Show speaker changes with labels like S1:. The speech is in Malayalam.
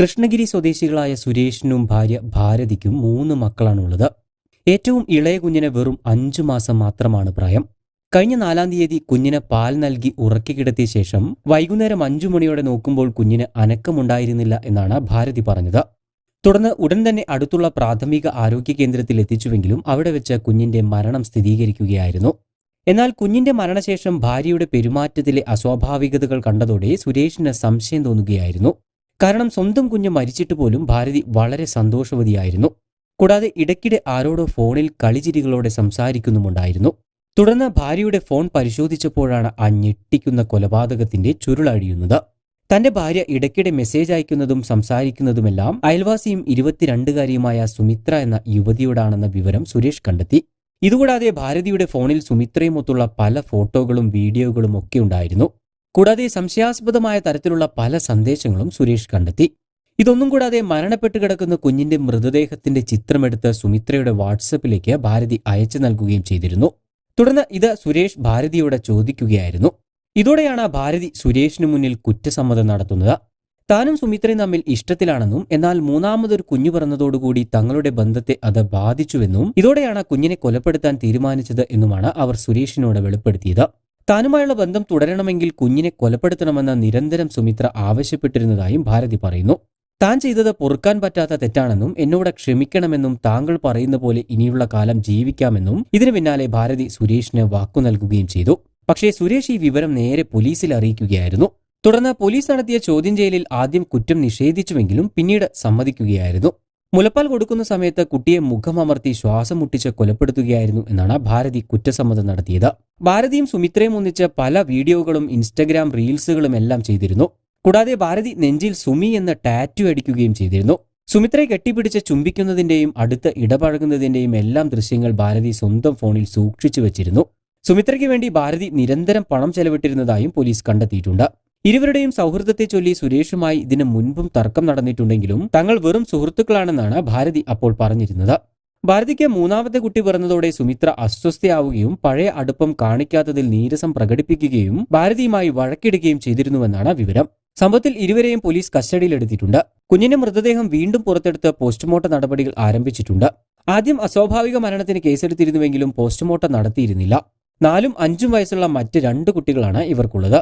S1: കൃഷ്ണഗിരി സ്വദേശികളായ സുരേഷിനും ഭാര്യ ഭാരതിക്കും മൂന്ന് മക്കളാണുള്ളത്. ഏറ്റവും ഇളയ കുഞ്ഞിന് വെറും അഞ്ചു മാസം മാത്രമാണ് പ്രായം. കഴിഞ്ഞ നാലാം തീയതി കുഞ്ഞിന് പാൽ നൽകി ഉറക്കി കിടത്തിയ ശേഷം വൈകുന്നേരം അഞ്ചു മണിയോടെ നോക്കുമ്പോൾ കുഞ്ഞിന് അനക്കമുണ്ടായിരുന്നില്ല എന്നാണ് ഭാരതി പറഞ്ഞത്. തുടർന്ന് ഉടൻ തന്നെ അടുത്തുള്ള പ്രാഥമിക ആരോഗ്യ കേന്ദ്രത്തിൽ എത്തിച്ചുവെങ്കിലും അവിടെ വെച്ച് കുഞ്ഞിന്റെ മരണം സ്ഥിരീകരിക്കുകയായിരുന്നു. എന്നാൽ കുഞ്ഞിന്റെ മരണശേഷം ഭാര്യയുടെ പെരുമാറ്റത്തിലെ അസ്വാഭാവികതകൾ കണ്ടതോടെ സുരേഷിന് സംശയം തോന്നുകയായിരുന്നു. കാരണം സ്വന്തം കുഞ്ഞ് മരിച്ചിട്ട് പോലും ഭാരതി വളരെ സന്തോഷവതിയായിരുന്നു. കൂടാതെ ഇടയ്ക്കിടെ ആരോടോ ഫോണിൽ കളിചിരികളോടെ സംസാരിക്കുന്നുമുണ്ടായിരുന്നു. തുടർന്ന് ഭാര്യയുടെ ഫോൺ പരിശോധിച്ചപ്പോഴാണ് ആ ഞെട്ടിക്കുന്ന കൊലപാതകത്തിന്റെ ചുരുളഴിയുന്നത്. തന്റെ ഭാര്യ ഇടയ്ക്കിടെ മെസ്സേജ് അയക്കുന്നതും സംസാരിക്കുന്നതുമെല്ലാം അയൽവാസിയും ഇരുപത്തിരണ്ടുകാരിയുമായ സുമിത്ര എന്ന യുവതിയോടാണെന്ന വിവരം സുരേഷ് കണ്ടെത്തി. ഇതുകൂടാതെ ഭാരതിയുടെ ഫോണിൽ സുമിത്രയുമൊത്തുള്ള പല ഫോട്ടോകളും വീഡിയോകളും ഒക്കെ ഉണ്ടായിരുന്നു. കൂടാതെ സംശയാസ്പദമായ തരത്തിലുള്ള പല സന്ദേശങ്ങളും സുരേഷ് കണ്ടെത്തി. ഇതൊന്നും കൂടാതെ മരണപ്പെട്ട് കിടക്കുന്ന കുഞ്ഞിന്റെ മൃതദേഹത്തിന്റെ ചിത്രമെടുത്ത് സുമിത്രയുടെ വാട്സപ്പിലേക്ക് ഭാരതി അയച്ചു നൽകുകയും ചെയ്തിരുന്നു. തുടർന്ന് ഇത് സുരേഷ് ഭാരതിയോട് ചോദിക്കുകയായിരുന്നു. ഇതോടെയാണ് ഭാരതി സുരേഷിനു മുന്നിൽ കുറ്റസമ്മതം നടത്തുന്നത്. താനും സുമിത്രയും തമ്മിൽ ഇഷ്ടത്തിലാണെന്നും എന്നാൽ മൂന്നാമതൊരു കുഞ്ഞു പിറന്നതോടുകൂടി തങ്ങളുടെ ബന്ധത്തെ അത് ബാധിച്ചുവെന്നും ഇതോടെയാണ് കുഞ്ഞിനെ കൊലപ്പെടുത്താൻ തീരുമാനിച്ചത് എന്നുമാണ് അവർ സുരേഷിനോട് വെളിപ്പെടുത്തിയത്. താനുമായുള്ള ബന്ധം തുടരണമെങ്കിൽ കുഞ്ഞിനെ കൊലപ്പെടുത്തണമെന്ന നിരന്തരം സുമിത്ര ആവശ്യപ്പെട്ടിരുന്നതായും ഭാരതി പറയുന്നു. താൻ ചെയ്തത് പൊറുക്കാൻ പറ്റാത്ത തെറ്റാണെന്നും എന്നോട് ക്ഷമിക്കണമെന്നും താങ്കൾ പറയുന്ന പോലെ ഇനിയുള്ള കാലം ജീവിക്കാമെന്നും ഇതിനു പിന്നാലെ ഭാരതി സുരേഷിന് വാക്കു നൽകുകയും ചെയ്തു. പക്ഷേ സുരേഷ് ഈ വിവരം നേരെ പോലീസിൽ അറിയിക്കുകയായിരുന്നു. തുടർന്ന് പോലീസ് നടത്തിയ ചോദ്യം ചെയ്യലിൽ ആദ്യം കുറ്റം നിഷേധിച്ചുവെങ്കിലും പിന്നീട് സമ്മതിക്കുകയായിരുന്നു. മുലപ്പാൽ കൊടുക്കുന്ന സമയത്ത് കുട്ടിയെ മുഖമമർത്തി ശ്വാസം മുട്ടിച്ച് കൊലപ്പെടുത്തുകയായിരുന്നു എന്നാണ് ഭാരതി കുറ്റസമ്മതം നടത്തിയത്. ഭാരതിയും സുമിത്രയും ഒന്നിച്ച് പല വീഡിയോകളും ഇൻസ്റ്റഗ്രാം റീൽസുകളും എല്ലാം ചെയ്തിരുന്നു. കൂടാതെ ഭാരതി നെഞ്ചിൽ സുമി എന്ന ടാറ്റു അടിക്കുകയും ചെയ്തിരുന്നു. സുമിത്രയെ കെട്ടിപ്പിടിച്ച് ചുംബിക്കുന്നതിന്റെയും അടുത്ത് ഇടപഴകുന്നതിന്റെയും എല്ലാം ദൃശ്യങ്ങൾ ഭാരതി സ്വന്തം ഫോണിൽ സൂക്ഷിച്ചു വെച്ചിരുന്നു. സുമിത്രയ്ക്ക് വേണ്ടി ഭാരതി നിരന്തരം പണം ചെലവിട്ടിരുന്നതായും പോലീസ് കണ്ടെത്തിയിട്ടുണ്ട്. ഇരുവരുടെയും സൗഹൃദത്തെ ചൊല്ലി സുരേഷുമായി ഇതിനു മുൻപും തർക്കം നടന്നിട്ടുണ്ടെങ്കിലും തങ്ങൾ വെറും സുഹൃത്തുക്കളാണെന്നാണ് ഭാരതി അപ്പോൾ പറഞ്ഞിരുന്നത്. ഭാരതിക്ക് മൂന്നാമത്തെ കുട്ടി പിറന്നതോടെ സുമിത്ര അസ്വസ്ഥയാവുകയും പഴയ അടുപ്പം കാണിക്കാത്തതിൽ നീരസം പ്രകടിപ്പിക്കുകയും ഭാരതിയുമായി വഴക്കിടുകയും ചെയ്തിരുന്നുവെന്നാണ് വിവരം. സംഭവത്തിൽ ഇരുവരെയും പോലീസ് കസ്റ്റഡിയിലെടുത്തിട്ടുണ്ട്. കുഞ്ഞിന്റെ മൃതദേഹം വീണ്ടും പുറത്തെടുത്ത് പോസ്റ്റ്മോർട്ടം നടപടികൾ ആരംഭിച്ചിട്ടുണ്ട്. ആദ്യം അസ്വാഭാവിക മരണത്തിന് കേസെടുത്തിരുന്നുവെങ്കിലും പോസ്റ്റ്മോർട്ടം നടത്തിയിരുന്നില്ല. നാലും അഞ്ചും വയസ്സുള്ള മറ്റ് രണ്ട് കുട്ടികളാണ് ഇവർക്കുള്ളത്.